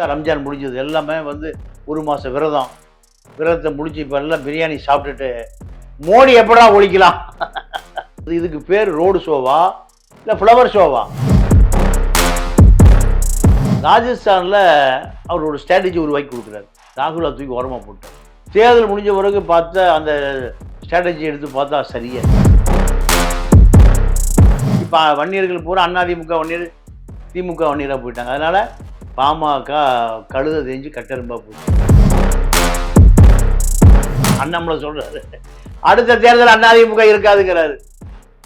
தான் ரம்ஜான் முடிஞ்சது. எல்லாமே வந்து ஒரு மாதம் விரதம். விரதத்தை முடிச்சு இப்போ எல்லாம் பிரியாணி சாப்பிட்டுட்டு மோடி எப்படா ஒழிக்கலாம்? இதுக்கு பேர் ரோடு ஷோவா? இல்லை ஃப்ளவர் ஷோவா ராஜஸ்தானில் அவர் ஒரு ஸ்ட்ராட்டஜி உருவாக்கி கொடுக்குறாரு. ராகுலா தூக்கி உரமா போட்டார். தேர்தல் முடிஞ்ச பிறகு பார்த்தா அந்த ஸ்ட்ராட்டஜி எடுத்து பார்த்தா சரியா இப்போ வன்னியர்கள் பூரா அதிமுக வன்னியர் திமுக வன்னியராக போயிட்டாங்க. அதனால் பாமக கழுத தெரிஞ்சு கட்டெரும்பா போச்சு. அண்ணாமலை சொல்கிறாரு அடுத்த தேர்தல் அதிமுக இருக்காதுங்கிறாரு.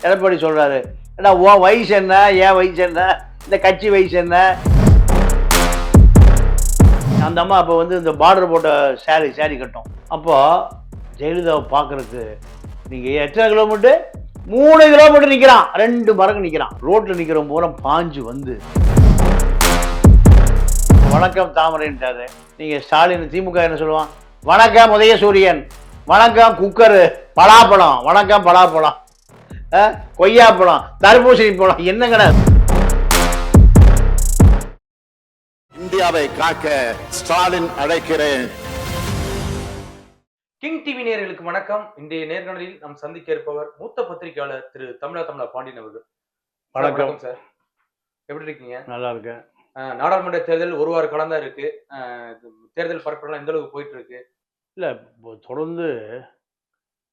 எடப்பாடி சொல்கிறாரு ஏடா உன் வயசு என்ன? என் வயசு என்ன? இந்த கட்சி வயசு என்ன? அந்த அம்மா அப்போ வந்து இந்த பார்டர் போட்ட சாரி சாரி கட்டும் அப்போது ஜெயலலிதாவை பார்க்குறதுக்கு நீங்கள் எத்தனை கிலோமீட்டர் மூணு கிலோமீட்டர் நிற்கிறான் ரெண்டு மரங்கள் நிற்கிறான் ரோட்டில் நிற்கிற பூரா பாஞ்சு வந்து வணக்கம் தாமரைன்ட்டாரு நீங்கள் ஸ்டாலின் திமுக என்ன சொல்லுவான்? வணக்கம் உதயசூரியன். வணக்கம் குக்கரு. பலாப்பழம். வணக்கம் பலாப்பழம். கொய்யாப்பழம். தர்பூசணி பழம். என்னங்கடா இந்தியாவை காக்க ஸ்டாலின் அழைக்கிறேன். கிங் டிவி நேயர்களுக்கு வணக்கம். இன்றைய நேர்காணலில் நாம் சந்திக்க இருப்பவர் மூத்த பத்திரிகையாளர் திரு தமிழா தமிழா பாண்டியன் அவர்கள். வணக்கம். சார். எப்படி இருக்கீங்க? நல்லா இருக்கேன். நாடாளுமன்ற தேர்தல் ஒரு வார காலம் தான் இருக்கு. தேர்தல் பரப்புலாம் எந்த அளவுக்கு போயிட்டு இருக்கு? இல்லை இப்போ தொடர்ந்து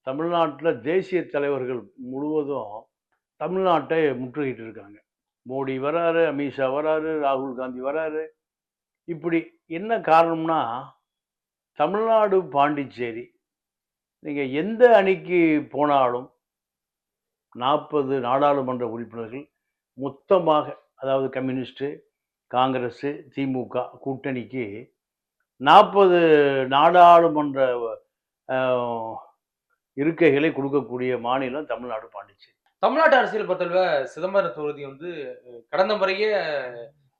தமிழ்நாட்டில் தேசிய தலைவர்கள் முழுவதும் தமிழ்நாட்டை முற்றுகிட்டு இருக்காங்க. மோடி வராரு அமித்ஷா வராரு ராகுல் காந்தி வராரு. இப்படி என்ன காரணம்னா தமிழ்நாடு பாண்டிச்சேரி நீங்கள் எந்த அணிக்கு போனாலும் நாற்பது நாடாளுமன்ற உறுப்பினர்கள் மொத்தமாக அதாவது கம்யூனிஸ்ட்டு காங்கிரஸு திமுக கூட்டணிக்கு நாற்பது நாடாளுமன்ற இருக்கைகளை கொடுக்கக்கூடிய மாநிலம் தமிழ்நாடு பாண்டிச்சேரி. தமிழ்நாட்டு அரசியல் பொறுத்தளவு சிதம்பரம் தொகுதி வந்து கடந்த முறையே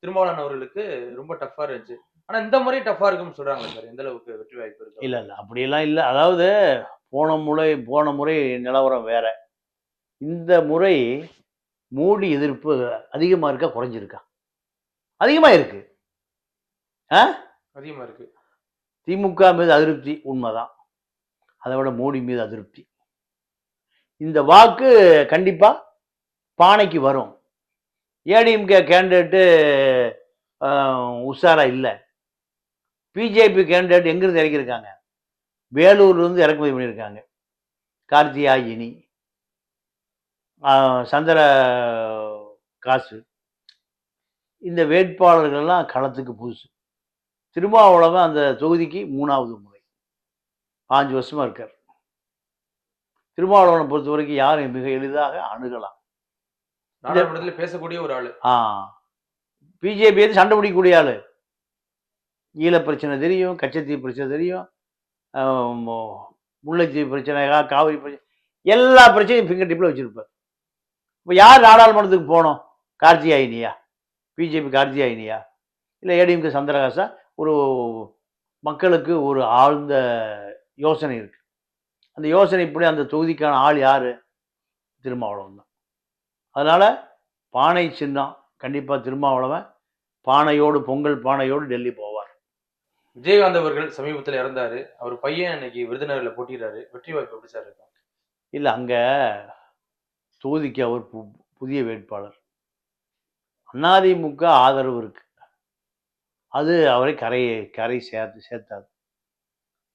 திருமாவளவன் அவர்களுக்கு ரொம்ப டஃப்பா இருந்துச்சு. ஆனா இந்த முறை டஃப்பா இருக்குன்னு சொல்றாங்க சார் எந்த அளவுக்கு வெற்றி வாய்ப்பு இருக்கு? இல்லை இல்லை அப்படியெல்லாம் இல்லை. அதாவது போன முறை போன முறை நிலவரம் வேற. இந்த முறை மோடி எதிர்ப்பு அதிகமாக இருக்கா குறைஞ்சிருக்கா? அதிகமாக இருக்கு. ஆ? அதிகமா இருக்கு. திமுக மீது அதிருப்தி உண்மைதான். அதை விட மோடி மீது அதிருப்தி. இந்த வாக்கு கண்டிப்பா பானைக்கு வரும். ஏடிஎம்கே கேண்டிடேட்டு உஷாரா இல்லை. பிஜேபி கேண்டிடேட் எங்கிருந்து இறக்கியிருக்காங்க? வேலூர்லேருந்து இறக்குமதி பண்ணியிருக்காங்க. கார்த்தியாயினி சந்திர காசு. இந்த வேட்பாளர்கள்லாம் களத்துக்கு புதுசு. திருமாவளவன் அந்த தொகுதிக்கு மூணாவது முறை. பாஞ்சு வருஷமா இருக்கார். திருமாவளவனை பொறுத்த வரைக்கும் யாரும் மிக எளிதாக அணுகலாம். நாடாளுமன்றத்துல பேசக்கூடிய ஒரு ஆளு. ஆ. பிஜேபி எது சண்டை பிடிக்கக்கூடிய ஆளு. ஈழ பிரச்சனை தெரியும் கச்சத்தீவு பிரச்சனை தெரியும் முல்லைத்தீவு பிரச்சனை காவிரி பிரச்சனை எல்லா பிரச்சனையும் ஃபிங்கர் டிப்பில் வச்சிருப்பார். இப்போ யார் நாடாளுமன்றத்துக்கு போனோம் கார்த்தியாயினியா பிஜேபி கார்த்தியாயினியா இல்லை ஏடிஎம்கே சந்திரகாசா? ஒரு மக்களுக்கு ஒரு ஆழ்ந்த யோசனை இருக்கு. அந்த யோசனை இப்படி அந்த தொகுதிக்கான ஆள் யாரு? திருமாவளவன் தான். அதனால பானை சின்னம் கண்டிப்பா திருமாவளவன் பானையோடு பொங்கல் பானையோடு டெல்லி போவார். விஜயகாந்த் அவர்கள் சமீபத்துல இறந்தாரு. அவர் பையன் இன்னைக்கு விருதுநகர்ல போட்டிடுறாரு வெற்றி வாய்ப்பு எப்படி சார் இருக்கும்? இல்லை அங்க தொகுதிக்கு அவர் பு- புதிய வேட்பாளர். அதிமுக ஆதரவு இருக்கு. அது அவரை கரையை கரை சேர்த்து சேர்த்தாது.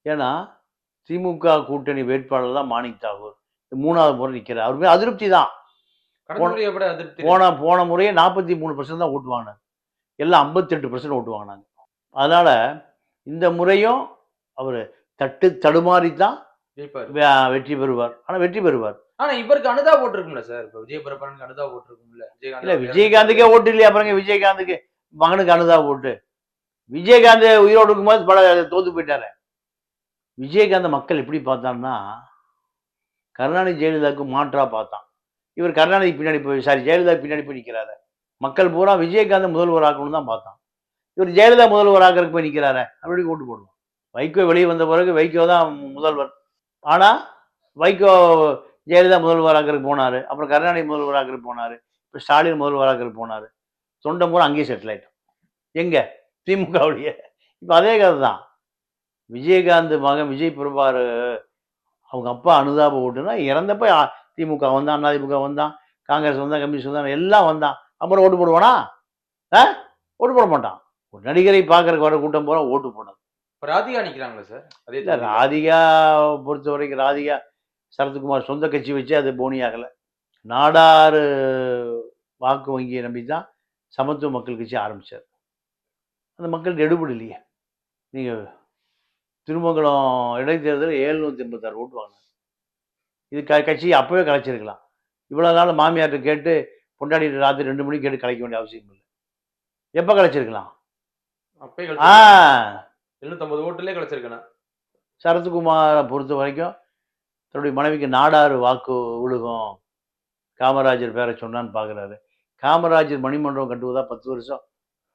ஏன்னா திமுக கூட்டணி வேட்பாளர் தான் மாணிக் தாகூர். மூணாவது முறை நிற்கிறார் அவருமே அதிருப்தி தான். போன- போன போன முறையே நாற்பத்தி மூணு பர்சன்ட் தான் ஓட்டு வாங்கினாங்க எல்லாம் ஐம்பத்தெட்டு பர்சன்ட் ஓட்டு வாங்கினாங்க. அதனால இந்த முறையும் அவர் தட்டு தடுமாறி தான் வெற்றி பெறுவார். ஆனால் வெற்றி பெறுவார். ஆனா இவருக்கு அனுதா போட்டிருக்கும்ல சார்? இப்ப விஜய் பரப்பனுக்கு அனுதா போட்டிருக்கும்ல இல்ல விஜயகாந்துக்கே ஓட்டு இல்லையா? அப்புறங்க விஜயகாந்துக்கு மகனுக்கு அனுதா ஓட்டு. விஜயகாந்த் உயிரோடு இருக்கும்போது பல தோத்து போயிட்டாரு. விஜயகாந்த் மக்கள் எப்படி பார்த்தான்னா கருணாநிதி ஜெயலலிதாவுக்கு மாற்றா பார்த்தான். இவர் கருணாநிதி பின்னாடி போய் சாரி ஜெயலலிதா பின்னாடி போய் நிற்கிறாரு மக்கள் பூரா விஜயகாந்த் முதல்வர் ஆக்கணும்னு தான் பார்த்தான். இவர் ஜெயலலிதா முதல்வர் ஆக்கிறதுக்கு போய் நிற்கிறாரு அப்படி ஓட்டு போடுவோம் வைகோ வெளியே வந்த பிறகு வைகோ தான் முதல்வர். ஆனால் வைகோ ஜெயலலிதா முதல்வர் போனார் அப்புறம் கருணாநிதி முதல்வராக போனார் போனாரு இப்போ ஸ்டாலின் முதல்வராக போனார் போனாரு. தொண்டை பூரா அங்கேயே செட்டில் ஆகிட்டோம் எங்கே? திமுகவுடைய. இப்போ அதே கதை தான் விஜயகாந்த் மகன் விஜய் பிரபார் அவங்க அப்பா அனுதாப ஓட்டுனா இறந்தப்ப திமுக வந்தான் அதிமுக வந்தான் காங்கிரஸ் வந்தான் கம்யூனிஸ்ட் வந்தான் எல்லாம் வந்தான். அப்புறம் ஓட்டு போடுவானா? ஆ? ஓட்டு போட மாட்டான். ஒரு நடிகரை பார்க்கறக்கு வர கூட்டம் போல ஓட்டு போடணும் ராதிகா நிக்கிறாங்களா சார்? அதே இல்லை? ராதிகா பொறுத்த வரைக்கும் ராதிகா சரத்குமார் சொந்த கட்சி வச்சு அது போனி ஆகலை. நாடாறு வாக்கு வங்கியை நம்பி தான் சமத்துவ மக்கள் கட்சி ஆரம்பிச்சார். அந்த மக்கள் எடுபடி இல்லையே. நீங்கள் திருமங்கலம் இடைத்தேர்தலில் ஏழ்நூற்றி எண்பத்தாறு ஓட்டு வாங்கினாங்க இது க கட்சி அப்போவே கலைச்சிருக்கலாம். இவ்வளோ நாள் மாமியார்ட்ட கேட்டு பொண்டாடி ராத்திரி ரெண்டு மணிக்கு கேட்டு கலைக்க வேண்டிய அவசியம் இல்லை. எப்போ கலைச்சிருக்கலாம். ஆ. எழுநூத்தம்பது ஓட்டுலேயே கிடச்சிருக்கேன் சரத்குமாரை பொறுத்த வரைக்கும் தன்னுடைய மனைவிக்கு நாடாறு வாக்கு உழுகும் காமராஜர் பேரை சொன்னான்னு பார்க்குறாரு காமராஜர் மணிமண்டபம் கட்டுவதா பத்து வருஷம்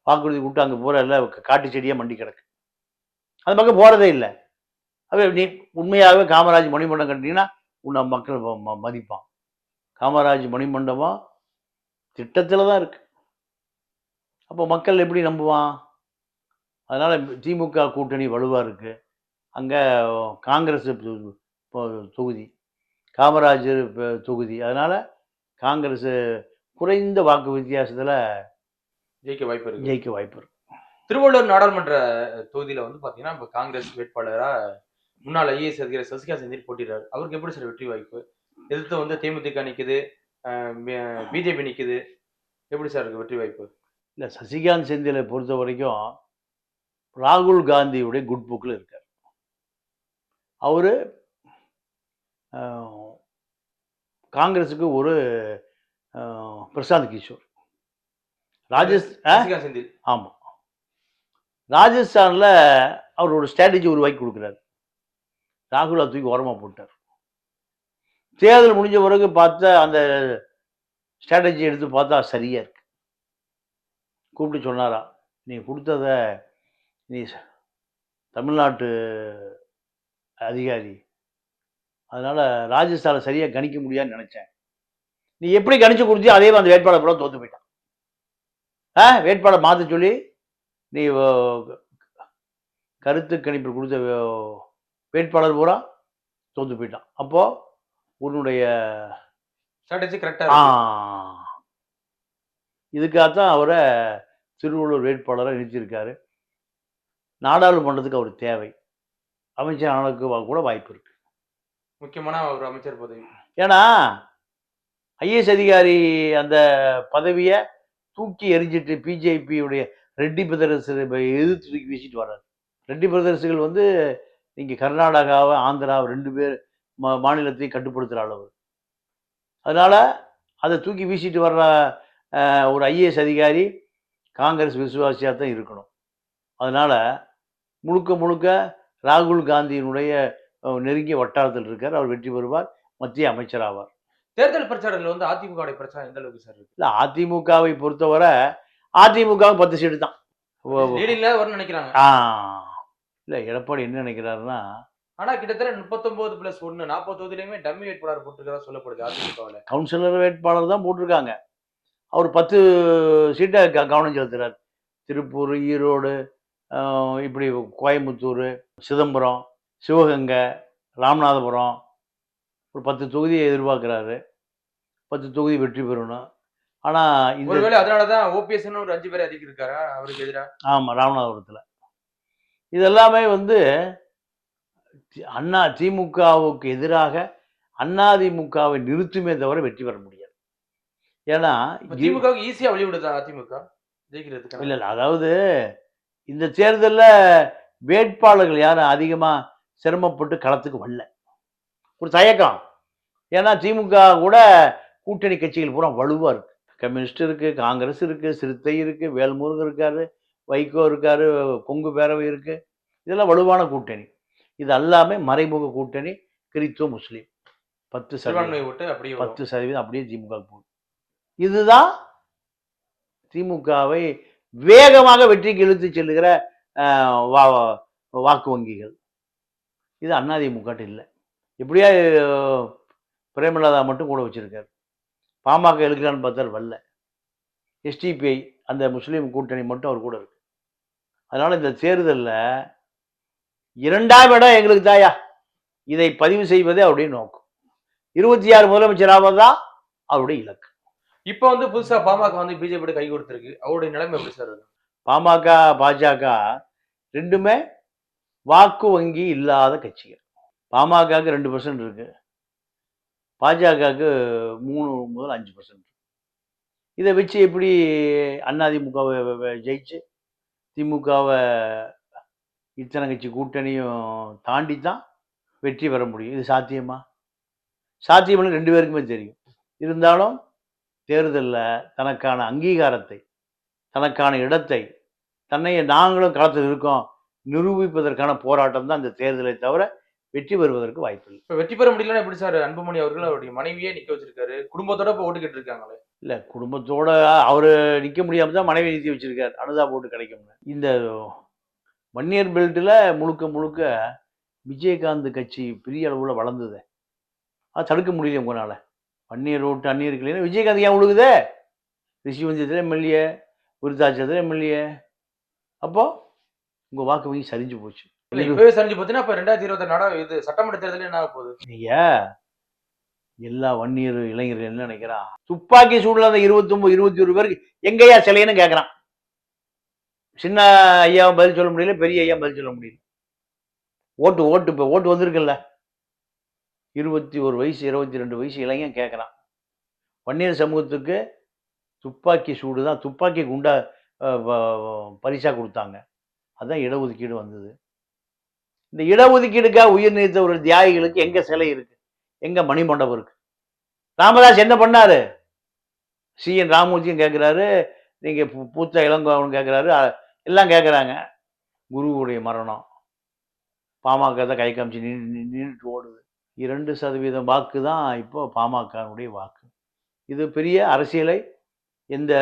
வாக்குறுதி விட்டு அங்கே போகிற எல்லாம் காட்டு செடியாக மண்டி கிடக்கு. அந்த பக்கம் போகிறதே இல்லை. அப்போ நீ உண்மையாகவே காமராஜ் மணிமண்டபம் கட்டினீங்கன்னா உன்னை மக்கள் ம- ம- மதிப்பான். காமராஜ் மணிமண்டபம் திட்டத்தில் தான் இருக்குது அப்போ மக்கள் எப்படி நம்புவான்? அதனால் திமுக கூட்டணி வலுவாக இருக்குது அங்கே காங்கிரஸ் தொகுதி காமராஜர் தொகுதி. அதனால் காங்கிரஸ் குறைந்த வாக்கு வித்தியாசத்தில் ஜெயிக்க வாய்ப்பு இருக்கு. ஜெயிக்க வாய்ப்பு இருக்கு. திருவள்ளூர் நாடாளுமன்ற தொகுதியில வந்து பாத்தீங்கன்னா இப்ப காங்கிரஸ் வேட்பாளரா முன்னாள் ஐஏஎஸ் அதிகாரி சசிகா செந்தில் போட்டிடுறாரு அவருக்கு எப்படி சார் வெற்றி வாய்ப்பு? எதிர்த்து வந்து தேமுதிக நிக்குது பிஜேபி நிக்குது. எப்படி சார் இருக்கு வெற்றி வாய்ப்பு? இல்லை சசிகாந்த் செந்திலை பொறுத்த வரைக்கும் ராகுல் காந்தியுடைய குட் புக்கில் இருக்கார். அவர் காங்கிரஸுக்கு ஒரு பிரசாந்த் கிஷோர். ராஜஸ் ஆ? சசிகா செந்தில். ஆமாம் ராஜஸ்தானில் அவர் ஒரு ஸ்ட்ராட்டஜி உருவாக்கி கொடுக்குறாரு. ராகுலை தூக்கி ஓரமாக போட்டார். தேர்தல் முடிஞ்ச பிறகு பார்த்தா அந்த ஸ்ட்ராட்டஜி எடுத்து பார்த்தா சரியா இருக்கு. கூப்பிட்டு சொன்னாரா நீ கொடுத்தத நீ தமிழ்நாட்டு அதிகாரி. அதனால ராஜஸ்தானில் சரியாக கணிக்க முடியாதுன்னு நினச்சேன். நீ எப்படி கணிச்சு கொடுத்தியோ அதே அந்த வேட்பாளர் கூட தோத்து போயிட்டான். ஆ வேட்பாளர் மாற்ற சொல்லி நீ கருத்து கணிப்பு கொடுத்த வேட்பாளர் பூரா தோத்து போயிட்டான். அப்போ உன்னுடைய ஸ்ட்ராட்டஜி கரெக்டா ஆ இதுக்காகத்தான் அவரை திருவள்ளூர் வேட்பாளராக நிறுத்தியிருக்காரு நாடாளுமன்றத்துக்கு அவர் தேவை. அமைச்சர் ஆனதுக்கு கூட வாய்ப்பு இருக்கு. முக்கியமான ஒரு அமைச்சர் பதவி. ஏன்னா ஐஏஎஸ் அதிகாரி அந்த பதவியை தூக்கி எறிஞ்சிட்டு பிஜேபியுடைய ரெட்டி பிரதர்ஸ் எதிர்த்து தூக்கி வீசிட்டு வர்றாரு. ரெட்டி பிரதர்ஸுகள் வந்து இங்கே கர்நாடகாவை ஆந்திராவை ரெண்டு பேர் மா மாநிலத்தையும் கட்டுப்படுத்துகிற அளவு அதனால் அதை தூக்கி வீசிட்டு வர்ற ஒரு ஐஏஎஸ் அதிகாரி காங்கிரஸ் விசுவாசியாக தான் இருக்கணும். அதனால் முழுக்க முழுக்க ராகுல் காந்தியினுடைய நெருங்கிய வட்டாரத்தில் இருக்கார். அவர் வெற்றி பெறுவார். மத்திய அமைச்சர் ஆவார் தேர்தல் பிரச்சாரத்துல வந்து அதிமுக பிரச்சாரம் எந்த அளவுக்கு சார் இல்லை அதிமுகவை பொறுத்தவரை அதிமுகவுக்கு பத்து சீட்டு தான். நினைக்கிறாங்க. ஆ. இல்லை எடப்பாடி என்ன நினைக்கிறாருன்னா ஆனா கிட்டத்தட்ட முப்பத்தொன்பது பிளஸ் ஒன்னு நாற்பது தொகுதியிலுமே டம்மி வேட்பாளர் போட்டுருக்கதா சொல்லப்படுது அதிமுகவுல. கவுன்சிலர் வேட்பாளர் தான் போட்டிருக்காங்க. அவர் பத்து சீட்டை கவனம் செலுத்துறாரு. திருப்பூர் ஈரோடு இப்படி கோயம்புத்தூர் சிதம்பரம் சிவகங்கை ராமநாதபுரம் ஒரு பத்து தொகுதியை எதிர்பார்க்குறாரு. பத்து தொகுதி வெற்றி பெறணும். ஆனால் இந்த ஒருவேளை அதனாலதான் ஓபிஎஸ் ஒரு அஞ்சு பேர் அதிகம் இருக்காரா? அவருக்கு எதிரா? ஆமாம் ராமநாதபுரத்தில். இதெல்லாமே வந்து அண்ணா திமுகவுக்கு எதிராக அதிமுகவை நிறுத்துமே தவிர வெற்றி பெற முடியாது. ஏன்னா திமுகவுக்கு ஈஸியா வழி விடுதா அதிமுக? ஜெயிக்கிறதுக்கு. இல்லை இல்லை அதாவது இந்த தேர்தலில் வேட்பாளர்கள் யாரும் அதிகமாக சிரமப்பட்டு களத்துக்கு வரல. ஒரு தயக்கம். ஏன்னா திமுக கூட கூட்டணி கட்சிகள் பூரா வலுவாக இருக்கு. கம்யூனிஸ்ட் இருக்கு காங்கிரஸ் இருக்கு சிறுத்தை இருக்கு வேல்முருகன் இருக்காரு வைகோ இருக்காரு கொங்கு பேரவை இருக்கு. இதெல்லாம் வலுவான கூட்டணி. இது எல்லாமே மறைமுக கூட்டணி கிறித்துவ முஸ்லீம். பத்து சதவீதம். ஓட்டு அப்படியே. பத்து சதவீதம் அப்படியே திமுக போகுது. இதுதான் திமுகவை வேகமாக வெற்றிக்கு இழுத்து செல்லுகிற வா- வாக்கு வங்கிகள். இது அதிமுக இல்லை. எப்படியா பிரேமலதா மட்டும் கூட வச்சிருக்கார். பாமக இழுக்கிறான்னு பார்த்தால் வரல. எஸ்டிபிஐ அந்த முஸ்லீம் கூட்டணி மட்டும் அவர் கூட இருக்கு. அதனால் இந்த தேர்தலில் இரண்டாம் இடம் எங்களுக்கு தாயா? இதை பதிவு செய்வதே அவருடைய நோக்கம். இருபத்தி ஆறு முதலமைச்சர் தான் அவருடைய இலக்கு. இப்போ வந்து புதுசா பாமக வந்து பிஜேபி கை கொடுத்துருக்கு. அவருடைய நிலைமை எப்படி சார் இருக்கு? பாமக பாஜக ரெண்டுமே வாக்கு வங்கி இல்லாத கட்சிகள். பாமகவுக்கு ரெண்டு பர்சன்ட் இருக்கு. பாஜகவுக்கு மூணு முதல் அஞ்சு பர்சன்ட் இதை வச்சு எப்படி அதிமுகவை ஜெயிச்சு திமுகவை இத்தனை கட்சி கூட்டணியும் தாண்டி தான் வெற்றி பெற முடியும். இது சாத்தியமா? சாத்தியம்னு ரெண்டு பேருக்குமே தெரியும். இருந்தாலும் தேர்தலில் தனக்கான அங்கீகாரத்தை தனக்கான இடத்தை தன்னை நாங்களும் களத்தில் இருக்கோம் நிரூபிப்பதற்கான போராட்டம் தான் இந்த தேர்தலை தவிர வெற்றி பெறுவதற்கு வாய்ப்பில்லை இப்ப வெற்றி பெற முடியலன்னா எப்படி சார்? அன்புமணி அவர்கள் அவருடைய மனைவியே நிக்க வச்சிருக்காரு. குடும்பத்தோட இப்ப ஓட்டுக்கிட்டு இருக்காங்களே இல்லை குடும்பத்தோட அவர் நிற்க முடியாமல் தான் மனைவி நிறுத்தி வச்சிருக்கார். அனுதா போட்டு கிடைக்கும்னு இந்த வன்னியர் பெல்ட்டில் முழுக்க முழுக்க விஜயகாந்த் கட்சி பெரிய அளவில் வளர்ந்தது. அது தடுக்க முடியல உங்களால்? வன்னியர் ஓட்டு அந்நியருக்கு இல்லைன்னா விஜயகாந்த் ஏன் விழுகுதே ரிஷிவந்தியத்தில் எம்எல்ஏ விருத்தாச்சலத்தில் எம்எல்ஏ அப்போ உங்கள் வாக்கு வங்கி சரிஞ்சு போச்சு. இப்பவே சரிஞ்சு பார்த்தீங்கன்னா இப்ப ரெண்டாயிரத்தி இருபத்தி நட இது சட்டமன்ற தேர்தல் என்ன ஆக போகுது? நீங்க எல்லா வன்னியர் இளைஞர்கள் என்ன நினைக்கிறான் துப்பாக்கி சூடுல அந்த இருபத்தொன்பது இருபத்தி ஒரு பேருக்கு எங்கய்யா சிலைன்னு கேட்கறான் சின்ன ஐயாவும் பதில் சொல்ல முடியல பெரிய ஐயா பதில் சொல்ல முடியல. ஓட்டு ஓட்டு இப்போ ஓட்டு வந்திருக்குல்ல. இருபத்தி ஒரு வயசு இருபத்தி ரெண்டு வயசு இளைஞன் கேட்குறான் வன்னியர் சமூகத்துக்கு துப்பாக்கி சூடு தான் துப்பாக்கி குண்டா பரிசாக கொடுத்தாங்க. அதுதான் இடஒதுக்கீடு வந்தது. இந்த இடஒதுக்கீடுக்காக உயிர் நீத்த ஒரு தியாகிகளுக்கு எங்கே சிலை இருக்குது எங்கே மணிமண்டபம் இருக்குது ராமதாஸ் என்ன பண்ணார்? சி. என். ராமூர்த்தியும் கேட்குறாரு நீங்கள் பூ- பூத்த இளங்கோவன் கேட்குறாரு எல்லாம் கேட்குறாங்க குருவுடைய மரணம். பாமக தான் கை காமிச்சு நின்று நின்றுட்டு ஓடுது. இரண்டு சதவீதம் வாக்கு தான் இப்போ பாமகனுடைய வாக்கு. இது பெரிய அரசியலை எந்த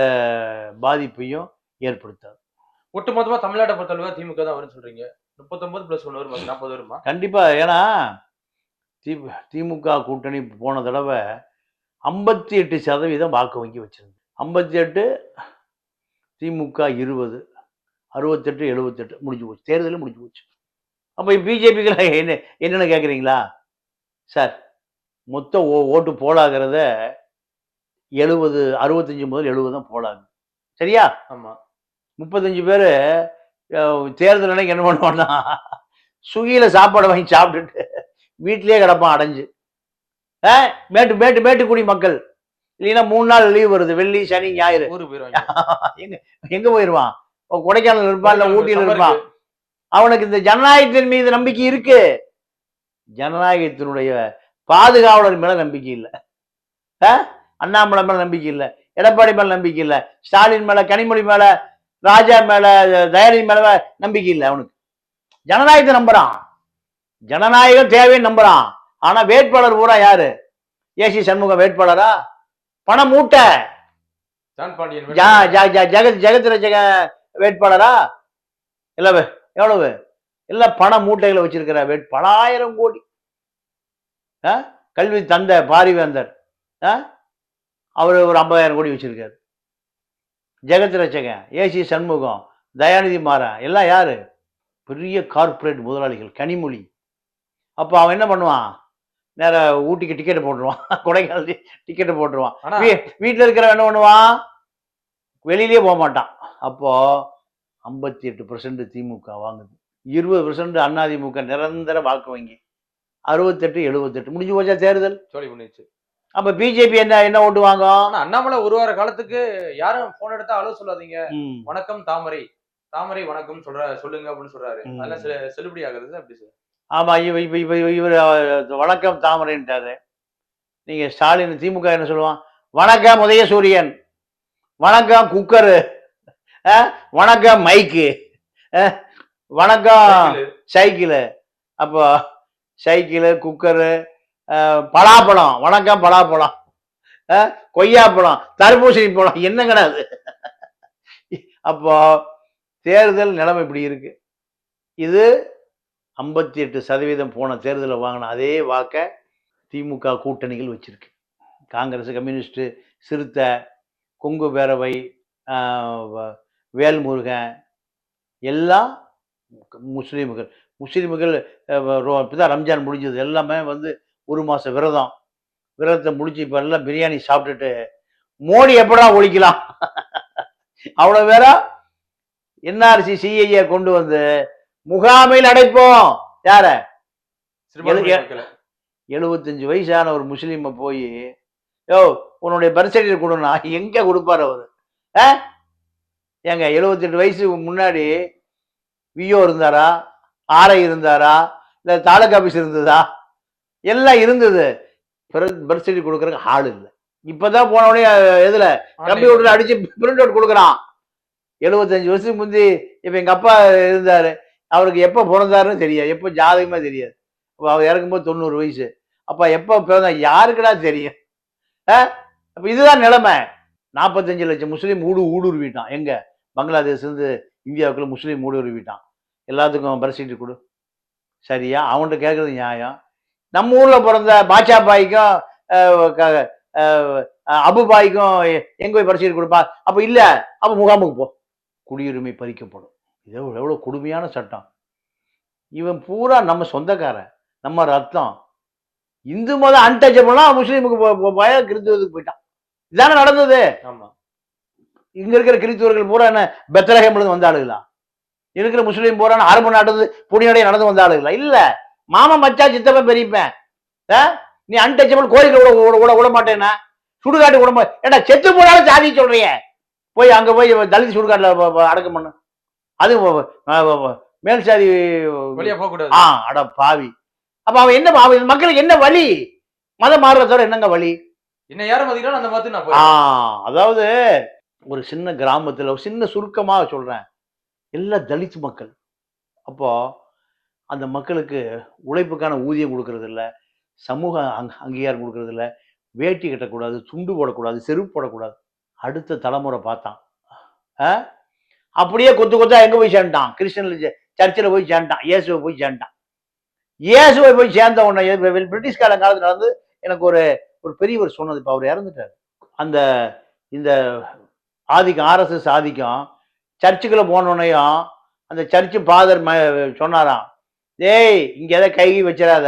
பாதிப்பையும் ஏற்படுத்தாது. ஒட்டுமொத்தமா தமிழ்நாட்டை பொறுத்தளவு திமுக தான் வரும்னு சொல்றீங்க. முப்பத்தொன்பது பிளஸ் ஒன்று வருமா? நாற்பது வருமா? கண்டிப்பா. ஏன்னா தி திமுக கூட்டணி போன தடவை ஐம்பத்தி எட்டு சதவீதம் வாக்கு வங்கி வச்சிருந்து ஐம்பத்தி எட்டு திமுக இருபது அறுபத்தெட்டு எழுபத்தெட்டு முடிஞ்சு போச்சு. தேர்தலும் முடிஞ்சு போச்சு. அப்போ பிஜேபிக்கு என்ன என்னென்னு கேட்குறீங்களா சார் மொத்த ஓ ஓட்டு போலாகிறத எழுபது அறுபத்தஞ்சு முதல் எழுபது தான் போலாங்க சரியா? ஆமா. முப்பத்தஞ்சு பேர் தேர்தல் அன்னைக்கு என்ன பண்ணுவான்னா சுகியில் சாப்பாடு வாங்கி சாப்பிட்டுட்டு வீட்டிலேயே கிடப்பான் அடைஞ்சு. ஆ மேட்டு மேட்டு மேட்டுக்குடி மக்கள். இல்லைன்னா மூணு நாள் லீவ் வருது வெள்ளி சனி ஞாயிறு. ஊருக்கு போயிருவாங்க. எங்க எங்க போயிடுவான் கொடைக்கானல் இருப்பான் இல்லை ஊட்டியில். இருப்பான். அவனுக்கு இந்த ஜனநாயகத்தின் மீது நம்பிக்கை இருக்கு. ஜனநாயகத்தினுடைய பாதுகாவலர் மேல நம்பிக்கை இல்லை? அண்ணாமலை மேல நம்பிக்கை இல்லை. எடப்பாடி மேல நம்பிக்கை இல்லை. ஸ்டாலின் மேல கனிமொழி மேல ராஜா மேல தயாநிதி மேல நம்பிக்கை இல்லை அவனுக்கு. ஜனநாயகத்தை நம்புறான். ஜனநாயகம் தேவைன்னு நம்புறான். ஆனா வேட்பாளர் பூரா யாரு? ஏசி சண்முகம் வேட்பாளரா? பணம் மூட்டை. ஜெகத் ஜெகத் ரஜக வேட்பாளரா? இல்ல எவ்வளவு? எல்லாம் பண மூட்டைகளை வச்சிருக்கிற வேட். பலாயிரம் கோடி? கல்வி தந்த பாரிவேந்தர்? அவர் ஒரு ஐம்பதாயிரம் கோடி வச்சிருக்காரு. ஜெகத் ரச்சகன் ஏசி சண்முகம் தயாநிதி மாறன் எல்லாம் யாரு? பெரிய கார்ப்பரேட் முதலாளிகள் கனிமொழி. அப்போ அவன் என்ன பண்ணுவான்? நேர ஊட்டிக்கு டிக்கெட் போட்டுருவான். கொடைக்கானல் டிக்கெட் போட்டுருவான். வீட்டில் இருக்கிறவன் என்ன பண்ணுவான்? வெளியிலே போக மாட்டான். அப்போ ஐம்பத்தி எட்டு பர்சன்ட் திமுக வாங்குது. இருபது பர்சன்ட் அதிமுக நிரந்தர வாக்கு வங்கி. அறுபத்தெட்டு எழுபத்தெட்டு. முடிஞ்சு போச்சா தேர்தல்? சோழி பண்ணிச்சு அப்ப பிஜேபி என்ன என்ன ஓட்டு வாங்கும் அண்ணாமலை ஒரு வார காலத்துக்கு யாரும் போன் எடுத்தா அலோ சொல்லாதீங்க. வணக்கம் தாமரை. தாமரை வணக்கம் சொல்ற சொல்லுங்க அப்படின்னு சொல்றாரு. அதெல்லாம் செ- செல்லுபடி ஆகுறது அப்படி சார். ஆமா இவ இவ இவ இவர் வணக்கம் தாமரைன்ட்டாரு. நீங்க ஸ்டாலின் திமுக என்ன சொல்லுவான்? வணக்கம் உதயசூரியன் வணக்கம் குக்கரு. வணக்கம் மைக்கு. வணக்கம். சைக்கிளு. அப்போ சைக்கிளு குக்கரு பலாப்பழம். வணக்கம் பலாப்பழம். கொய்யாப்பழம் தர்பூசணி பழம். என்ன கிடையாது அப்போ தேர்தல் நிலைமை இப்படி இருக்கு. இது ஐம்பத்தி எட்டு சதவீதம் போன தேர்தலில் வாங்கின அதே வாக்கை திமுக கூட்டணிகள் வச்சிருக்கு. காங்கிரஸ் கம்யூனிஸ்ட் சிறுத்தை கொங்கு பேரவை வேல்முருகன் எல்லாம் முஸ்லீம்கள் முஸ்லீம்கள் இப்பதான் ரம்ஜான் முடிஞ்சது. எல்லாமே வந்து ஒரு மாசம் விரதம். விரதத்தை முடிச்சு இப்ப எல்லாம் பிரியாணி சாப்பிட்டுட்டு மோடி எப்படா ஒழிக்கலாம்? அவ்வளவு வேற என்ஆர்சி சிஐஏ கொண்டு வந்து முகாமையில் அடைப்போம். யார. எழுபத்தஞ்சு வயசான ஒரு முஸ்லீமை போய் யோ உன்னுடைய பர்த் சர்டிஃபிகேட் கொடுனா எங்க கொடுப்பாரு அவரு? ஏங்க எழுபத்தெட்டு வயசுக்கு முன்னாடி விஓ இருந்தாரா? ஆர்ஐ இருந்தாரா? இல்ல தாலுகா ஆபீஸ் இருந்ததா? எல்லாம் இருந்தது. பர்த் சர்டிஃபிகேட் கொடுக்கறதுக்கு ஆள் இல்லை. இப்பதான் போன உடனே அஹ், எதுல? கம்ப்யூட்டர்ல அடிச்சு பிரிண்ட் அவுட் கொடுக்குறான். எழுபத்தஞ்சு வருஷத்துக்கு முந்தி இப்ப எங்க அப்பா இருந்தாரு. அவருக்கு எப்ப பிறந்தாருன்னு தெரியாது. எப்ப ஜாதகமே தெரியாது. அப்ப அவர் இறக்கும்போது தொண்ணூறு வயசு. அப்ப எப்ப பிறந்தா யாருக்குடா தெரியும்? ஆ? அப்ப இதுதான் நிலைமை. நாற்பத்தஞ்சு லட்சம் முஸ்லீம் ஊடு ஊடுருவிட்டான். எங்க? பங்களாதேஷ் இருந்து இந்தியாவுக்குள்ளே முஸ்லீம் ஊடுருவிட்டான் எல்லாத்துக்கும் பரிசீட்டு கொடு. சரியா? அவன்கிட்ட கேட்குறது நியாயம். நம்ம ஊரில் பிறந்த பாட்சா பாய்க்கும் க- அபு பாய்க்கும் எங்க போய் பரிசீட்டு கொடுப்பா? அப்போ இல்லை. அப்போ முகாமுக்கு போ. குடியுரிமை பறிக்கப்படும். இது எவ்வளோ கொடுமையான சட்டம். இவன் பூரா நம்ம சொந்தக்காரன். நம்ம ரத்தம். இந்து மதம் அன்டச்சபிள்னா முஸ்லீமுக்கு போ- போ- கிறிஸ்துவத்துக்கு போயிட்டான். இதானே நடந்தது? ஆமாம் இங்க இருக்கிற கிறிஸ்துவர்கள் பூரா என்ன? பெத்தலகம்ல இருந்து வந்த ஆளுகளா? இருக்கிற முஸ்லீம் பூரா அரபு நாட்டு புனியடைய நடந்து வந்த ஆளுகளா? இல்ல. மாமா மச்சா சித்தப்பன் பெரியப்பன்? நீ அன்டச்சபிள் கோயிலுக்கு விட விட விட மாட்டேன்னா? சுடுகாட்டு விட மா- ஏடா செத்து போனாலும் சாதி சொல்றிய? போய் அங்க போய் தலித் சுடுகாட்டுல அடக்கம் பண்ணு. அது மேல் சாதி வெளியே போக கூடாது. ஆ அட பாவி. அப்ப அவன் என்ன அவன் இந்த மக்களுக்கு என்ன வழி? மதம் மாறுறதோட என்னங்க வழி? என்ன யாரும் மதிக்கிறாலும் அந்த மாதிரி நான் அதாவது ஒரு சின்ன கிராமத்தில் ஒரு சின்ன சுருக்கமாக சொல்கிறேன் எல்லா தலித் மக்கள். அப்போது அந்த மக்களுக்கு உழைப்புக்கான ஊதியம் கொடுக்கறது இல்ல சமூக அங் அங்கீகாரம் கொடுக்கறதில்ல வேட்டி கட்டக்கூடாது துண்டு போடக்கூடாது செருப்பு போடக்கூடாது. அடுத்த தலைமுறை பார்த்தான். அப்படியே கொத்து கொத்தா எங்கே போய் சேர்ந்துட்டான்? கிறிஸ்டியன் சர்ச்சில் போய் சேர்ந்துட்டான் இயேசுவை போய் சேர்ந்துட்டான். இயேசுவை போய் சேர்ந்த உடனே வெ- பிரிட்டிஷ்கார காலத்தில் நடந்து எனக்கு ஒரு ஒரு பெரியவர் சொன்னது இப்போ அவர் இறந்துட்டார். அந்த இந்த ஆதிக்கம் ஆர்எஸ்எஸ் ஆதிக்கம். சர்ச்சுக்குள்ள போனோடனையும் அந்த சர்ச்சு ஃபாதர் சொன்னாராம் டேய் இங்க எதை கை வச்சிடாத.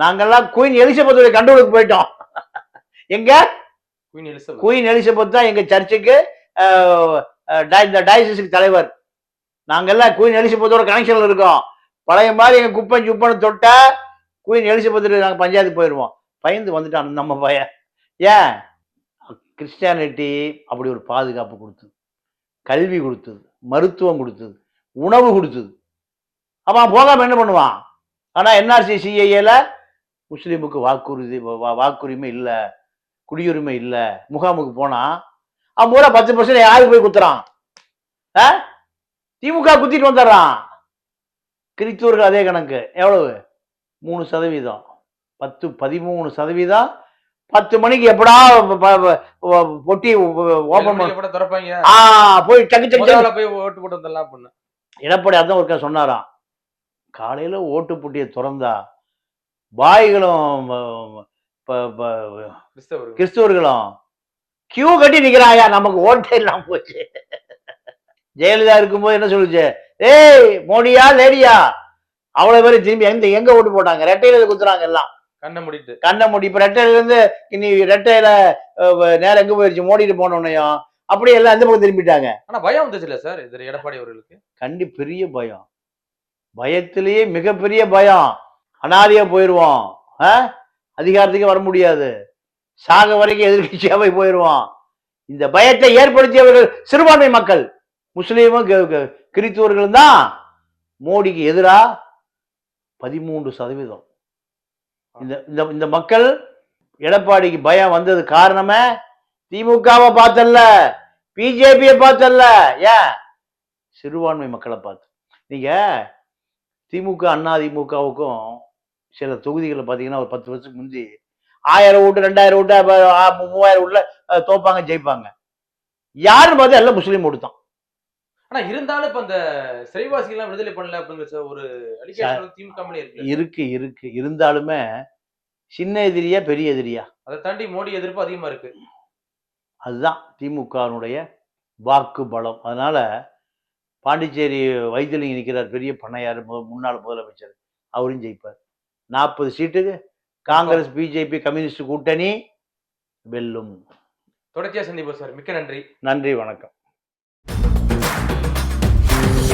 நாங்கெல்லாம் குயின் எலிசபெத்துடைய கண்டுபிடிக்கு போயிட்டோம். எங்க? குயின் எலிசபெத் குயின் எலிசபெத் தான் எங்க சர்ச்சுக்கு இந்த டயசிஸுக்கு தலைவர். நாங்கெல்லாம் குயின் எலிசபெத்தோட கனெக்ஷன்ல இருக்கோம். பழைய மாதிரி எங்க குப்பன் சுப்பன்னு தொட்டா குயின் எலிசபெத்துக்கு நாங்க பஞ்சாயத்து போயிடுவோம் பயந்து வந்துட்டான் நம்ம பையன். ஏன்? கிறிஸ்டியானிட்டி அப்படி ஒரு பாதுகாப்பு கொடுத்தது. கல்வி கொடுத்தது மருத்துவம் கொடுத்தது உணவு கொடுத்தது. அப்ப அவன் என்ன பண்ணுவான்? ஆனால் என்ஆர்சி சிஐஏல முஸ்லீமுக்கு வாக்குறுதி வா- வாக்குரிமை இல்லை குடியுரிமை இல்லை முகாமுக்கு போனால் அவன் பூரா பத்து பர்சன்ட் யாருக்கு போய் குத்துறான்? ஆ? திமுக குத்திட்டு வந்துடுறான். கிறிஸ்துவர்கள் அதே கணக்கு. எவ்வளவு? மூணு சதவீதம். பத்து பதிமூணு சதவீதம் பத்து மணிக்கு எப்படா பொட்டி ஓபன் திறப்பாங்க? போய் டக்கு டக்கு போய் ஓட்டு போட்டு வந்துடலாம் பண்ணு எடப்பாடி அதான் ஒருக்கா சொன்னாராம். காலையில ஓட்டு பொட்டியை திறந்தா பாய்களும் கிறிஸ்துவர்களும் கியூ கட்டி நிக்கிறாயா நமக்கு ஓட்டே இல்லாம போச்சு. ஜெயலலிதா இருக்கும்போது என்ன சொல்லுச்சு? ஏய் மோடியா லேடியா? அவ்வளவு பேர் திரும்பி எங்க எங்க ஓட்டு போட்டாங்க? ரெட்டையில குத்துறாங்க எல்லாம். கண்ணை மூடிட்டு. கண்ணை மூடி இப்ப ரெட்டையில இருந்து இனி ரெட்டையில நேரம் எங்க போயிருச்சு? மோடிட்டு போனோன்னையும் அப்படியே எல்லாம் எந்த பக்கம் திரும்பிட்டாங்க. ஆனா பயம் வந்துச்சு இல்ல சார் இது எடப்பாடி அவர்களுக்கு? கண்டி பெரிய பயம். பயத்திலேயே மிகப்பெரிய பயம். அனாதையா போயிடுவோம்? அதிகாரத்துக்கு வர முடியாது. சாக வரைக்கும் எதிர்கட்சியாவே போயிடுவோம் இந்த பயத்தை ஏற்படுத்தியவர்கள் சிறுபான்மை மக்கள். முஸ்லீமும் கி- கி- கிறித்துவர்களும் தான் மோடிக்கு எதிரா பதிமூன்று சதவீதம். இந்த இந்த இந்த மக்கள் எடப்பாடிக்கு பயம் வந்தது காரணமே திமுகவை பார்த்தல்ல பிஜேபியை பார்த்தல்ல. ஏன்? சிறுபான்மை மக்களை பார்த்து. நீங்க திமுக அண்ணா திமுகவுக்கும் சில தொகுதிகளில் பார்த்தீங்கன்னா ஒரு பத்து வருஷத்துக்கு முந்தி ஆயிரம் ஓட்டு ரெண்டாயிரம் ஓட்டு மூவாயிரம் ஓட்டுல தோப்பாங்க ஜெயிப்பாங்க. யாருன்னு பார்த்தா எல்லாம் முஸ்லீம் ஓட்டு தான். ஆனா இருந்தாலும் இப்ப அந்த சிறைவாசிகள் விடுதலை பண்ணல அப்படிங்கிற ஒரு திமுக இருக்கு இருக்கு. இருந்தாலுமே சின்ன எதிரியா பெரிய எதிரியா? அதை தாண்டி மோடி எதிர்ப்பு அதிகமா இருக்கு. அதுதான் திமுகவினுடைய வாக்கு பலம் அதனால பாண்டிச்சேரி வைத்தியலிங்கம் நிற்கிறார் பெரிய பண்ணையார் முன்னாள் முதலமைச்சர். அவரும் ஜெயிப்பார். நாற்பது சீட்டுக்கு காங்கிரஸ் பிஜேபி கம்யூனிஸ்ட் கூட்டணி வெல்லும். தொடர்ச்சியா சந்திப்போம் சார். மிக்க நன்றி. நன்றி வணக்கம்.